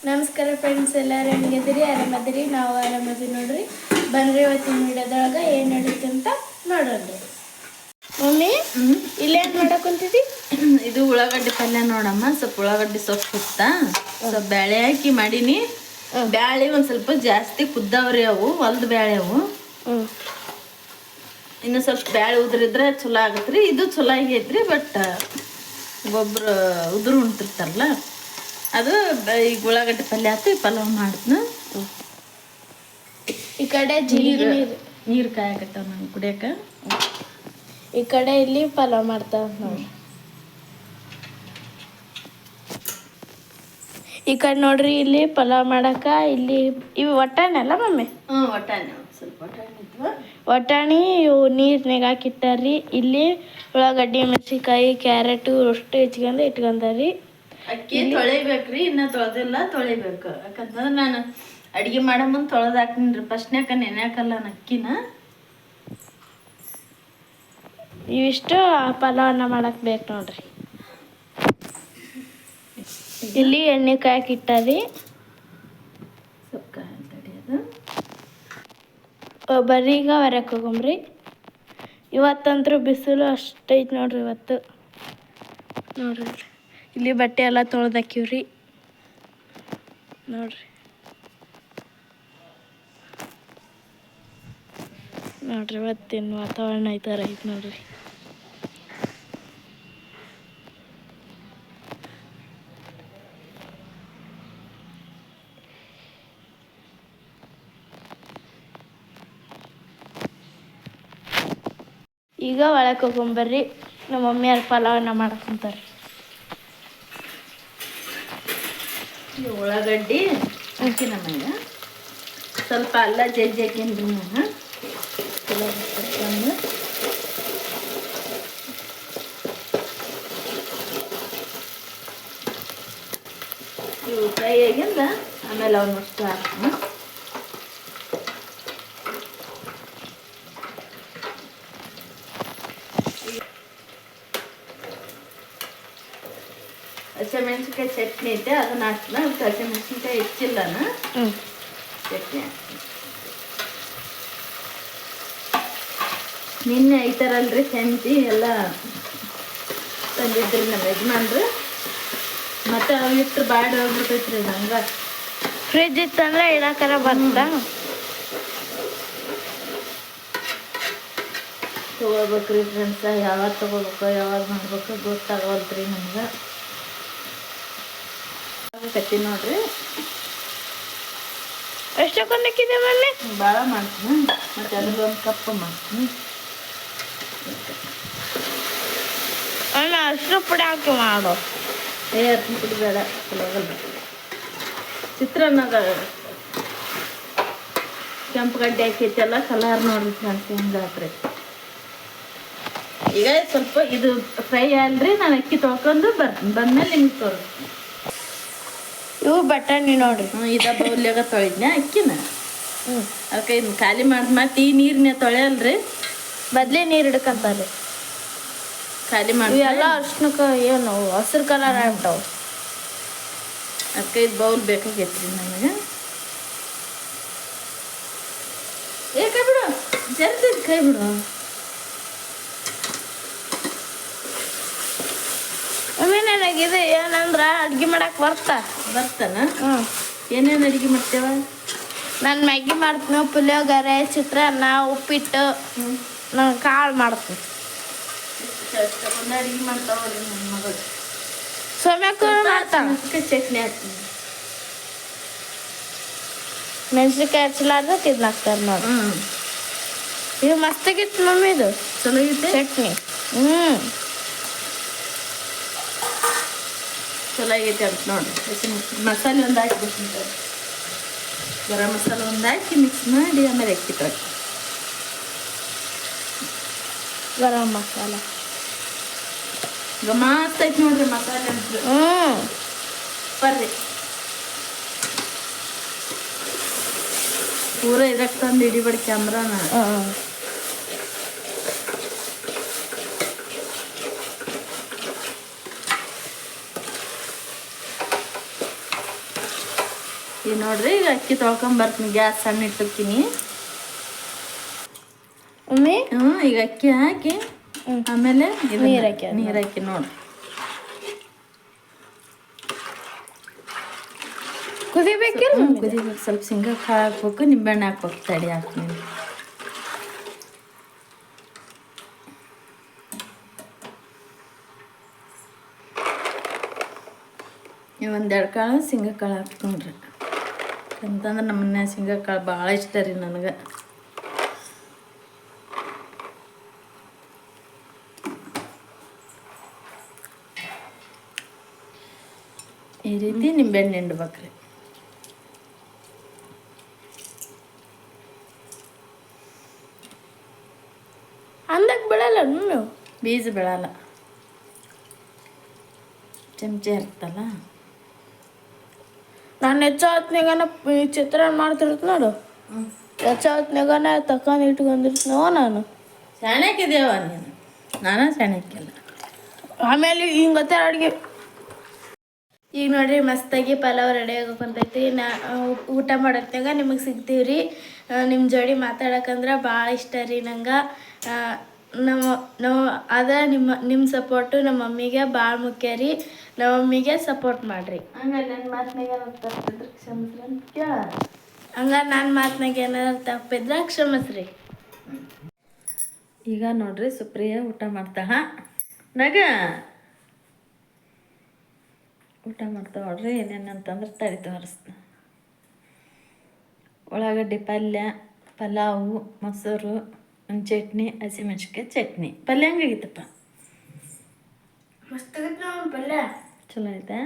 ನಮಸ್ಕಾರ ಫ್ರೆಂಡ್ಸ್ ಎಲ್ಲರೂ ಹೆಂಗಿದ್ದೀರಿ? ಆರಾಮದಿರಿ? ನಾವು ಆರಾಮದಿರಿ ನೋಡ್ರಿ. ಬನ್ರಿ ಇವತ್ತಿನ ವಿಡಿಯೋದೊಳಗೆ ಏನು ನಡೀತಿ ಅಂತ ನೋಡೋಣ್ರಿ ಮಮ್ಮಿ ಇಲ್ಲೇನು ಮಾಡಕ್ ಕುಂತಿದ್ದಿ? ಇದು ಉಳ್ಳಾಗಡ್ಡಿ ಪಲ್ಯ ನೋಡಮ್ಮ. ಸ್ವಲ್ಪ ಉಳ್ಳಾಗಡ್ಡಿ ಸೊಪ್ಪು ಹುತ್ತ ಸ್ವಲ್ಪ ಬ್ಯಾಳೆ ಹಾಕಿ ಮಾಡೀನಿ. ಬ್ಯಾಳೆ ಒಂದ್ ಸ್ವಲ್ಪ ಜಾಸ್ತಿ ಕುದ್ದಾವ್ರಿ ಅವು ಹೊಲ್ದ ಬ್ಯಾಳೆ ಅವು. ಇನ್ನು ಸ್ವಲ್ಪ ಬ್ಯಾಳೆ ಉದ್ರಿದ್ರೆ ಚಲೋ ಆಗತ್ರಿ. ಇದು ಚಲೋ ಆಗೈತ್ರಿ ಬಟ್ ಒಬ್ಬರು ಉದುರು ಉಣ್ತಿರ್ತಾರಲ್ಲ. ಅದು ಈಗ ಉಳ್ಳಾಗಡ್ಡೆ ಪಲ್ಯ ಆತು ಈ ಪಲಾವ್ ಮಾಡ್ತನ. ಈ ಕಡೆ ನೀರು ನೀರು. ಕಾಯಕತ್ತಾವ ನಂಗೆ ಕುಡಿಯಕ. ಈ ಕಡೆ ಇಲ್ಲಿ ಪಲಾವ್ ಮಾಡ್ತಾವ ನೋಡ್ರಿ. ಈ ಕಡೆ ನೋಡ್ರಿ ಇಲ್ಲಿ ಪಲಾವ್ ಮಾಡಕ ಇಲ್ಲಿ ಇವು ಒಟ್ಟಾಣೆಲ್ಲ ಮಮ್ಮಿ? ಹ್ಞೂ ಒಟ್ಟಾನೆ ಒಂದ್ ಸ್ವಲ್ಪ ಇದ್ವ. ಒಟ್ಟಾಣಿ ಇವು ನೀರ್ನಾಗ ಹಾಕಿಟ್ಟಾರ್ರಿ. ಇಲ್ಲಿ ಉಳ್ಳಾಗಡ್ಡಿ ಮೆಣಸಿನ್ಕಾಯಿ ಕ್ಯಾರೆಟು ಅಷ್ಟು ಹೆಚ್ಕೊಂಡು ಇಟ್ಕೊಂಡಾರಿ ಅಕ್ಕಿ ತೊಳಿಬೇಕ್ರಿ ಇನ್ನ ತೊಳೆದಿಲ್ಲ ತೊಳಿಬೇಕು. ಯಾಕಂತಂದ್ರೆ ನಾನು ಅಡಿಗೆ ಮಾಡೋ ಮುಂದೆ ತೊಳೆದು ಹಾಕ್ತೀನಿ ಫಸ್ಟ್ನ್ಯಾಕ ನೆನ್ಯಾಕಲ್ಲ ನಾನು ಅಕ್ಕಿನ. ಇವಿಷ್ಟು ಪಲಾವನ್ನ ಮಾಡಕ್ ಬೇಕು ನೋಡ್ರಿ. ಇಲ್ಲಿ ಎಣ್ಣೆ ಕಾಯಕ್ ಇಟ್ಟಾರಿ ಬರೀಗ ಹೊರಕ್ಕೆ ಹೋಗಮ್ರಿ ಇವತ್ತಂತೂ ಬಿಸಿಲು ಅಷ್ಟೈತ್ ನೋಡ್ರಿ ಇವತ್ತು. ನೋಡ್ರಿ. ಇಲ್ಲಿ ಬಟ್ಟೆ ಎಲ್ಲ ತೊಳ್ದಾಕಿವ್ರಿ ನೋಡ್ರಿ. ನೋಡ್ರಿ ಇವತ್ತಿನ ವಾತಾವರಣ ಈ ಥರ ಐತಿ ನೋಡ್ರಿ. ಈಗ ಒಳಗೆ ಹೋಗೊಂಬರ್ರಿ ನಮ್ಮ ಮಮ್ಮಿಯವ್ರ ಪಲಾವನ್ನ ಮಾಡ್ಕೊಂತಾರೆ ಈ ಉಳ್ಳಾಗಡ್ಡಿ ಹಂಚಿನ ನಮಗೆ ಸ್ವಲ್ಪ ಅಲ್ಲ ಜಜ್ಜಿ ಹಾಕಿನ್ರಿ ನಾನು ಇವು ಫ್ರೈ ಆಗಿಂದ ಆಮೇಲೆ ಅವನ್ನಷ್ಟು ಹಾಕ್ತೀನಿ. ಹಸಿಮೆಣ್ಸಿನ್ಕಾಯಿ ಚಟ್ನಿ ಐತೆ ಅದನ್ನ ಹಾಕ್ತೀನಿ ಅದಕ್ಕೆ ಹಸಿಮೆಣಸಿನ್ಕಾಯಿ ಹೆಚ್ಚಿಲ್ಲ ನಾನು ಚಟ್ನಿ ಹಾಕ್ತೀನಿ ನಿನ್ನೆ ಐತಾರಲ್ರಿ ಸಂತಿ ಎಲ್ಲ ತಂದಿದ್ರಿ ನಮ್ಮ ಯಜಮಾನ್ರು. ಮತ್ತೆ ಅವು ಇಟ್ಟು ಬಾಡಿ ಹೋಗ್ಬಿಡ್ತೈತ್ರಿ ಇತ್ತು ಫ್ರಿಜ್ ಇತ್ತಂದ್ರೆ ಇಡಾಕರ ಬಂದ ತಗೋಬೇಕ್ರಿ ಫ್ರೆಂಡ್ಸ ಯಾವಾಗ ತಗೋಬೇಕು ಯಾವಾಗ ಮಾಡ್ಬೇಕು ಗೊತ್ತಾಗವಲ್ತ್ರಿ ನಮ್ಗೆ. ಕತ್ತಿ ನೋಡ್ರಿ. ಎಷ್ಟಕ್ಕೊಂದು ಹಾಕಿದೆ ಮಮ್ಮಿ ಭಾಳ ಮಾಡ್ತೀನಿ. ಮತ್ತು ಅದ್ರ ಒಂದು ಕಪ್ ಮಾಡ್ತೀನಿ. ಅಣ್ಣ ಅಷ್ಟು ಪುಡಿ ಹಾಕಿ ಮಾಡು. ಏ ಅರ್ಶಿನ ಪುಡಿ ಬೇಡ. ಚಲೋ ಆಗಲ್ಲ ಚಿತ್ರಾನ್ನಾಗ ಕೆಂಪು ಗಡ್ಡೆ ಹಾಕೈತೆಲ್ಲ ಕಲರ್ ನೋಡ್ರಿ ಹೆಂಗೆ ಹಾಕ್ರಿ ಈಗ ಸ್ವಲ್ಪ ಇದು ಫ್ರೈ ಅಲ್ರಿ ನಾನು ಅಕ್ಕಿ ತೊಳ್ಕೊಂಡು ಬರ್ತೀನಿ ಬಂದ್ಮೇಲೆ ನಿಮ್ಗೆ ತೋರಿಸ್ತೀನಿ. ಇವು ಬಟಾಣಿ ನೋಡ್ರಿ ಇದ ಬೌಲ್ಯಾಗ ತೊಳಿದ್ನೆ ಅಕ್ಕಿನ? ಹ್ಞೂ ಅದಕ್ಕೆ ಇದನ್ನ ಖಾಲಿ ಮಾಡಿ ಮತ್ತೆ ಈ ನೀರನ್ನೇ ತೊಳೆಯಲ್ರಿ? ಬದ್ಲಿ ನೀರು ಹಿಡ್ಕಂತಾರೆ. ಖಾಲಿ ಮಾಡಿ ಎಲ್ಲ ಅರ್ಶನಕ್ಕೆ ಏನು ಹಸಿರು ಕಲರ್ ಆಗ್ಬಿಟ್ಟವು ಅದಕ್ಕೆ ಇದು ಬೌಲ್ ಬೇಕಾಗೈತ್ರಿ ನಮಗೆ. ಏಕೆ ಬಿಡು. ಜಲ್ದಿ ಕೈ ಬಿಡು. ನನಗಿದೆ ಏನಂದ್ರ ಅಡ್ಗೆ ಮಾಡಕ್ ಬರ್ತಾ. ಬರ್ತಾನ? ಏನೇನು ಅಡಿಗೆ ಮಾಡ್ತೇವ? ನಾನು ಮ್ಯಾಗಿ ಮಾಡ್ತೀನಿ ಪುಳಿಯೋಗರೆ ಚಿತ್ರಾನ್ನ ಉಪ್ಪಿಟ್ಟು. ನಾನು ಕಾಳು ಮಾಡ್ತೀನಿ. ಮೆಣಸಿನಕಾಯಿ ಅಡಿಗೆ ಮಾಡ್ತಾವ್ರಿ ನನ್ನ ಮಗಳು. ಸೌಮ್ಯಕ್ಕೂ ಮಾಡ್ತಾಳ? ಅದಕ್ಕೆ ಚಟ್ನಿ ಹಾಕ್ತೀನಿ. ಮೆಣಸಿನ್ಕಾಯಿ ಹಚ್ಚಲಾರ್ದ ತಿನ್ನಾಕ್ತಾರೆ ನೋಡಿ. ಇದು ಮಸ್ತಾಗಿತ್ತು ಮಮ್ಮಿ ಇದು. ಚಲೋ ಚಟ್ನಿ. ಹ್ಞೂ ಚಲೋ ಆಗೈತೆ ಅಂತ ನೋಡಿ ಹಸಿಮೆಣ್ಸಿನ ಮಸಾಲೆ ಒಂದು ಹಾಕಿಬಿಟ್ಟು ಗರಂ ಮಸಾಲೆ ಒಂದು ಹಾಕಿ ಮಿಕ್ಸ್ ಮಾಡಿ ಆಮೇಲೆ ತೊಗೊಳ್ಳಿ ಗರಂ ಮಸಾಲ. ಈಗ ಮಸ್ತ್ ಐತೆ ನೋಡ್ರಿ ಮಸಾಲೆ ಅಂತ. ಹ್ಞೂ ಬರ್ರಿ. ಪೂರ ಇದಕ್ಕೆ ತಂದು ಹಿಡಿಬೇಡಿ ಕ್ಯಾಮ್ರಾನ ಈಗ ನೋಡ್ರಿ. ಈಗ ಅಕ್ಕಿ ತೊಳ್ಕೊಂಬರ್ತೀನಿ ಗ್ಯಾಸ್ ಸಣ್ಣ ಇಟ್ಟಿರ್ತೀನಿ. ಮಮ್ಮಿ ಹ್ಞೂ ಈಗ ಅಕ್ಕಿ ಹಾಕಿ ಹ್ಮ್. ಆಮೇಲೆ ನೀರ್ ಹಾಕಿ ಅದ್ನ. ನೀರು ಹಾಕಿ ನೋಡಿ ಕುದಿಬೇಕಿಲ್ಲ ಕುದಿಬೇಕು. ಸ್ವಲ್ಪ ಶೇಂಗಾ ಕಾಳು ಹಾಕ್ಬೇಕು. ನಿಂಬೆಹಣ್ಣು ಹಾಕ್ಬೇಕು. ತಡಿ ಹಾಕ್ತೀನಿ. ನೀವು ಒಂದೆರಡು ಕಾಳು ಶೇಂಗಾ ಕಾಳು ಹಾಕ್ಕೊಂಡ್ರಿ ಅಂತಂದ್ರೆ ನಮ್ಮ ಮನ್ಯಾಗ ಶೇಂಗಾಕಾಳು ಭಾಳ ಇಷ್ಟ ರೀ ನನಗೆ. ಈ ರೀತಿ ನಿಂಬೆಹಣ್ಣು ಹಿಂಡ್ಬೇಕ್ರಿ. ಅಂದಕ್ಕೆ ಬಿಡಲ್ಲ ನೀನು ಬೀಜ ಬೀಳಲ್ಲ ಚಮಚ ಇರ್ತಲ್ಲ ನಾನು ಹೆಚ್ಚ ಹೊತ್ನಾಗನ ಈ ಚಿತ್ರಾನ್ನ ಮಾಡ್ತಿರ್ತ ನೋಡು. ಹೆಚ್ಚ ಹೊತ್ನಾಗನ ತಕೊಂಡು ಇಟ್ಕೊಂಡಿರ್ತೀನೋ ನಾನು. ಸೆಣಕಿದೇವ ನೀನು? ನಾನು ಸೆಣಕಿಲ್ಲ. ಆಮೇಲೆ ಹಿಂಗತ್ತೆ ಅಡುಗೆ. ಈಗ ನೋಡ್ರಿ ಮಸ್ತಾಗಿ ಪಲಾವ್ ರೆಡಿ ಆಗೋಕಂತೈತಿ ನಾ ಊಟ ಮಾಡತ್ನಾಗ ನಿಮಗೆ ಸಿಗ್ತೀವಿ ರೀ ನಿಮ್ಮ ಜೋಡಿ ಮಾತಾಡಕಂದ್ರೆ ಭಾಳ ಇಷ್ಟ ರೀ ನಂಗೆ. ನಮ್ಮ ನಮ್ಮ ಅದ ನಿಮ್ಮ ನಿಮ್ಮ ಸಪೋರ್ಟು ನಮ್ಮ ಮಮ್ಮಿಗೆ ಭಾಳ ಮುಖ್ಯ ರೀ. ನಮ್ಮ ಮಮ್ಮಿಗೆ ಸಪೋರ್ಟ್ ಮಾಡಿರಿ. ಹಂಗಾರೆ ನನ್ನ ಮಾತಿನಾಗ ತಪ್ಪಿದ್ರೆ ಕ್ಷಮಿಸ್ರಿ ಅಂತ ಕೇಳ. ನನ್ನ ಮಾತನಾಗ ಏನಾದ್ರು ತಪ್ಪಿದ್ರೆ ಕ್ಷಮಿಸ್ರಿ. ಈಗ ನೋಡ್ರಿ ಸುಪ್ರಿಯ ಊಟ ಮಾಡ್ತಾ ನಗ. ಊಟ ಮಾಡ್ತಾ ನೋಡ್ರಿ ಏನೇನು ಅಂತಂದ್ರೆ ತಡಿ ತೋರಿಸ್ತ ಉಳ್ಳಾಗಡ್ಡಿ ಪಲ್ಯ ಪಲಾವು ಮೊಸರು. ಒಂದು ಚಟ್ನಿ ಹಸಿಮೆಣ್ಸಿಕಾಯಿ ಚಟ್ನಿ. ಪಲ್ಯ ಹೆಂಗಾಗಿತ್ತಪ್ಪ ಮಸ್ತ್ ಪಲ್ಯ. ಚಲೋ ಐತೆ?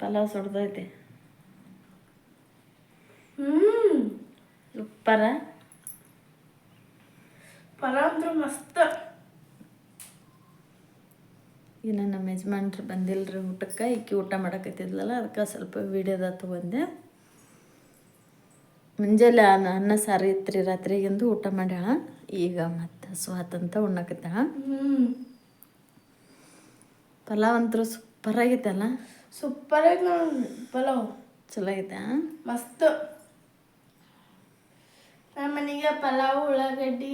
ಪಲಾವ್ ಸುಡ್ದೈತೆ ಸೂಪರ. ಪಲಾವ್ ಅಂದ್ರೆ ಮಸ್ತ್. ಇನ್ನು ನಮ್ಮ ಯಜಮಾನ್ರು ಬಂದಿಲ್ಲರಿ ಊಟಕ್ಕೆ ಈಕಿ ಊಟ ಮಾಡಕತ್ತಿದ್ಲಲ್ಲ ಅದಕ್ಕೆ ಸ್ವಲ್ಪ ವಿಡಿಯೋದ ತೊಗೊಂಡೆ. ಮುಂಜಾನೆ ಅನ್ನ ಅನ್ನ ಸಾರು ಇತ್ರಿ ರಾತ್ರಿಗೆಂದು ಊಟ ಮಾಡ್ಯಾಳ. ಈಗ ಮತ್ತೆ ಸ್ವಾತಂತ ಉಣ್ಣಕತ್ತಾಳ. ಹ್ಞೂ ಪಲಾವ್ ಅಂತೂ ಸೂಪರ್ ಆಗೈತಲ್ಲ ಸೂಪರ್ ಆಗಿ ಪಲಾವ್. ಚಲೋ ಐತೆ ಮಸ್ತ್. ನಮ್ಮ ಮನೆಗೆ ಪಲಾವ್ ಉಳ್ಳಾಗಡ್ಡಿ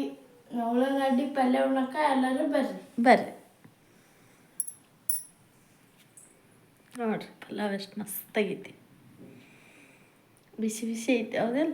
ಉಳ್ಳಾಗಡ್ಡಿ ಪಲ್ಯ ಉಣ್ಣಕ ಎಲ್ಲರೂ ಬರ್ರಿ. ಬರ್ರಿ. ನೋಡ್ರಿ ಪಲಾವ್ ಎಷ್ಟು Bir şey, bir şey değil.